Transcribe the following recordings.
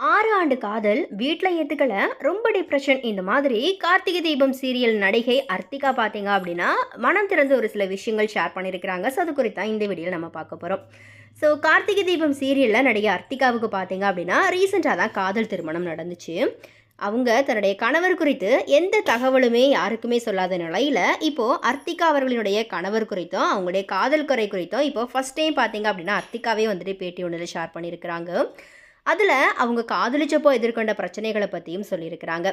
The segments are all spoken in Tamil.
ஆறு ஆண்டு காதல் வீட்டில் ஏற்றுக்கல ரொம்ப டிப்ரெஷன் இந்த மாதிரி கார்த்திகை தீபம் சீரியல் நடிகை அர்த்திகா பார்த்தீங்க அப்படின்னா மனம் திறந்து ஒரு சில விஷயங்கள் ஷேர் பண்ணியிருக்கிறாங்க ஸோ அது குறித்தான் இந்த வீடியோவில் நம்ம பார்க்க போகிறோம் ஸோ கார்த்திகை தீபம் சீரியலில் நடிகை அர்த்திகாவுக்கு பார்த்தீங்க அப்படின்னா ரீசெண்டாக தான் காதல் திருமணம் நடந்துச்சு. அவங்க தன்னுடைய கணவர் குறித்து எந்த தகவலுமே யாருக்குமே சொல்லாத நிலையில் இப்போது அர்த்திகா அவர்களினுடைய கணவர் குறித்தும் அவங்களுடைய காதல் குறை குறித்தும் இப்போ ஃபஸ்ட் டைம் பார்த்தீங்க அப்படின்னா அர்த்திகாவே வந்துட்டு பேட்டி ஒன்றில் ஷேர் பண்ணியிருக்கிறாங்க அதில் அவங்க காதலிச்சப்போ எதிர்கொண்ட பிரச்சனைகளை பற்றியும் சொல்லியிருக்கிறாங்க.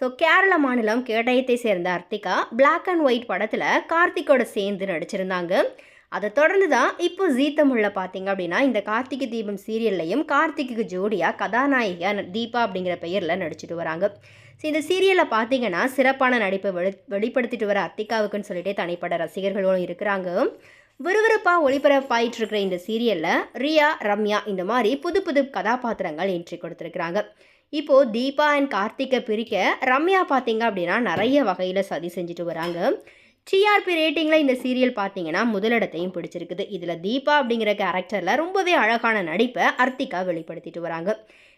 ஸோ கேரள மாநிலம் கேடயத்தை சேர்ந்த அர்த்திகா பிளாக் அண்ட் ஒயிட் படத்தில் கார்த்திக்கோட சேர்ந்து நடிச்சிருந்தாங்க. அதை தொடர்ந்து தான் இப்போ ஜீ தமிழில் பார்த்தீங்க அப்படின்னா இந்த கார்த்திகை தீபம் சீரியல்லையும் கார்த்திக்கு ஜோடியாக கதாநாயகியாக தீபா அப்படிங்கிற பெயரில் நடிச்சிட்டு வராங்க. ஸோ இந்த சீரியலில் பார்த்தீங்கன்னா சிறப்பான நடிப்பை வெளி வெளிப்படுத்திட்டு வர அர்த்திகாவுக்குன்னு சொல்லிட்டு தனிப்பட ரசிகர்களும் இருக்கிறாங்க. விறுவிறுப்பாக ஒளிபரப்பாயிட்டு இருக்கிற இந்த சீரியலில் ரியா ரம்யா இந்த மாதிரி புது புது கதாபாத்திரங்கள் என்ட்ரி கொடுத்துருக்குறாங்க. இப்போது தீபா அண்ட் கார்த்திகை பிரிக்க ரம்யா பார்த்தீங்க அப்படின்னா நிறைய வகையில் சதி செஞ்சுட்டு வராங்க. டிஆர்பி ரேட்டிங்கில் இந்த சீரியல் பார்த்தீங்கன்னா முதலிடத்தையும் பிடிச்சிருக்குது. இதில் தீபா அப்படிங்கிற கேரக்டரில் ரொம்பவே அழகான நடிப்பை அர்த்திகா வெளிப்படுத்திட்டு வராங்க.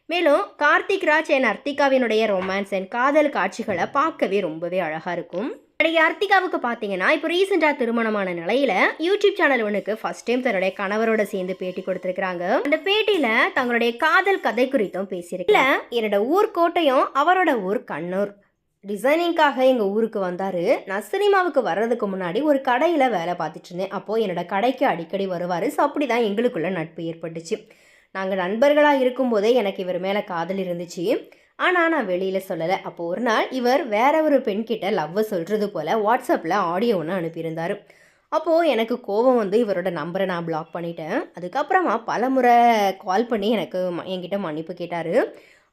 மேலும் கார்த்திக் ராஜ் அண்ட் அர்த்திகாவினுடைய ரொமான்ஸ் அண்ட் காதல் காட்சிகளை பார்க்கவே ரொம்பவே அழகாக இருக்கும். நடிகை அர்த்திகாவுக்கு பார்த்தீங்கன்னா இப்போ ரீசெண்டாக திருமணமான நிலையில யூடியூப் சேனல் ஒன்றுக்கு ஃபர்ஸ்ட் டைம் தன்னுடைய கணவரோட சேர்ந்து பேட்டி கொடுத்துருக்காங்க அந்த பேட்டியில் தங்களுடைய காதல் கதை குறித்தும் பேசியிருக்கல என்னோட ஊர் கோட்டையும் அவரோட ஊர் கண்ணூர். டிசைனிங்காக எங்கள் ஊருக்கு வந்தார். நான் சினிமாவுக்கு வர்றதுக்கு முன்னாடி ஒரு கடையில் வேலை பார்த்துட்டு இருந்தேன். அப்போது என்னோட கடைக்கு அடிக்கடி வருவார். ஸோ அப்படி தான் எங்களுக்குள்ள நட்பு ஏற்பட்டுச்சு. நாங்கள் நண்பர்களாக இருக்கும்போதே எனக்கு இவர் மேலே காதல் இருந்துச்சு. ஆனால் நான் வெளியில் சொல்லலை. அப்போ ஒரு நாள் இவர் வேற ஒரு பெண்கிட்ட லவ்வை சொல்கிறது போல் வாட்ஸ்அப்பில் ஆடியோ ஒன்று அனுப்பியிருந்தார். அப்போது எனக்கு கோபம் வந்து இவரோட நம்பரை நான் பிளாக் பண்ணிட்டேன். அதுக்கப்புறமா பல முறை கால் பண்ணி எனக்கு என்கிட்ட மன்னிப்பு கேட்டார்.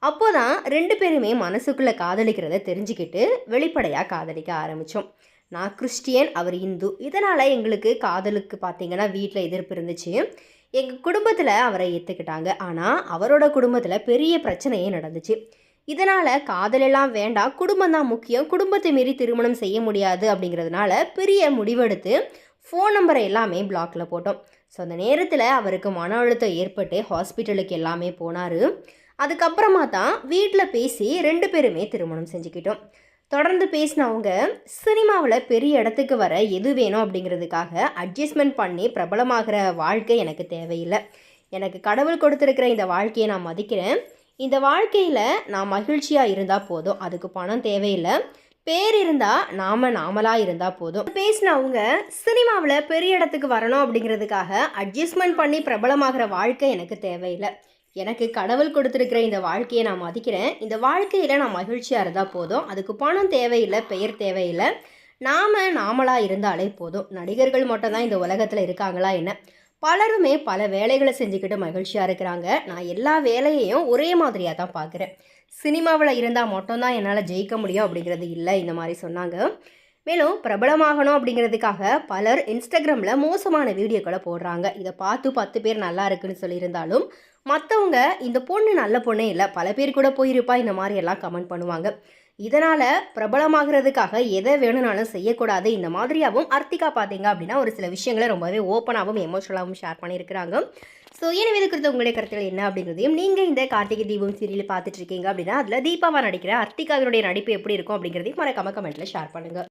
அப்போ தான் ரெண்டு பேருமே மனசுக்குள்ளே காதலிக்கிறத தெரிஞ்சுக்கிட்டு வெளிப்படையாக காதலிக்க ஆரம்பித்தோம் நான் கிறிஸ்டியன் அவர் இந்து. இதனால் எங்களுக்கு காதலுக்கு பார்த்தீங்கன்னா வீட்டில் எதிர்ப்பு இருந்துச்சு. எங்கள் குடும்பத்தில் அவரை ஏற்றுக்கிட்டாங்க ஆனால் அவரோட குடும்பத்தில் பெரிய பிரச்சனையே நடந்துச்சு. இதனால் காதலெல்லாம் வேண்டாம் குடும்பம் தான் முக்கியம் குடும்பத்தை மீறி திருமணம் செய்ய முடியாது அப்படிங்கிறதுனால பெரிய முடிவெடுத்து ஃபோன் நம்பரை எல்லாமே பிளாக்ல போட்டோம். ஸோ அந்த நேரத்தில் அவருக்கு மன அழுத்தம் ஏற்பட்டு ஹாஸ்பிட்டலுக்கு எல்லாமே போனார். அதுக்கப்புறமா தான் வீட்டில் பேசி ரெண்டு பேருமே திருமணம் செஞ்சுக்கிட்டோம். தொடர்ந்து பேசினவங்க சினிமாவில் பெரிய இடத்துக்கு வர எது வேணும் அப்படிங்கிறதுக்காக அட்ஜஸ்ட்மெண்ட் பண்ணி பிரபலமாகிற வாழ்க்கை எனக்கு தேவையில்லை. எனக்கு கடவுள் கொடுத்துருக்கிற இந்த வாழ்க்கையை நான் மதிக்கிறேன். இந்த வாழ்க்கையில் நான் மகிழ்ச்சியாக இருந்தால் போதும். அதுக்கு பணம் தேவையில்லை. பேர் இருந்தால் நாம் நாமளாக இருந்தால் போதும். பேசினவங்க சினிமாவில் பெரிய இடத்துக்கு வரணும் அப்படிங்கிறதுக்காக அட்ஜஸ்ட்மெண்ட் பண்ணி பிரபலமாகிற வாழ்க்கை எனக்கு தேவையில்லை. எனக்கு கடவுள் கொடுத்துருக்கிற இந்த வாழ்க்கையை நான் மதிக்கிறேன். இந்த வாழ்க்கையில் நான் மகிழ்ச்சியாக இருந்தால் போதும். அதுக்கு பணம் தேவையில்லை பெயர் தேவையில்லை. நாம் நாமளாக இருந்தாலே போதும். நடிகர்கள் மட்டும்தான் இந்த உலகத்தில் இருக்காங்களா என்ன? பலருமே பல வேலைகளை செஞ்சுக்கிட்டு மகிழ்ச்சியாக இருக்கிறாங்க. நான் எல்லா வேலையையும் ஒரே மாதிரியாக தான் பார்க்குறேன். சினிமாவில் இருந்தால் மட்டும்தான் என்னால் ஜெயிக்க முடியும் அப்படிங்கிறது இல்லை இந்த மாதிரி சொன்னாங்க. மேலும் பிரபலமாகணும் அப்படிங்கிறதுக்காக பலர் இன்ஸ்டாகிராமில் மோசமான வீடியோக்களை போடுறாங்க. இதை பார்த்து பத்து பேர் நல்லா இருக்குன்னு சொல்லியிருந்தாலும் மற்றவங்க இந்த பொண்ணு நல்ல பொண்ணே இல்லை பல பேர் கூட போயிருப்பா இந்த மாதிரி எல்லாம் கமெண்ட் பண்ணுவாங்க. இதனால் பிரபலமாகிறதுக்காக எதை வேணும்னாலும் செய்யக்கூடாது. இந்த மாதிரியாகவும் அர்த்திகா பார்த்தீங்க அப்படின்னா ஒரு சில விஷயங்களை ரொம்பவே ஓப்பனாகவும் எமோஷனலாகவும் ஷேர் பண்ணியிருக்கிறாங்க. ஸோ எனவே இது குறித்து உங்களுடைய கருத்துகள் என்ன அப்படிங்கிறதையும் நீங்கள் இந்த கார்த்திகை தீபம் சீரியல் பார்த்துட்டு இருக்கீங்க அப்படின்னா அதில் தீபாவா நடிக்கிற அர்த்திகாவினுடைய நடிப்பு எப்படி இருக்கும் அப்படிங்கிறதையும் மறக்காம கமெண்ட்டில் ஷேர் பண்ணுங்கள்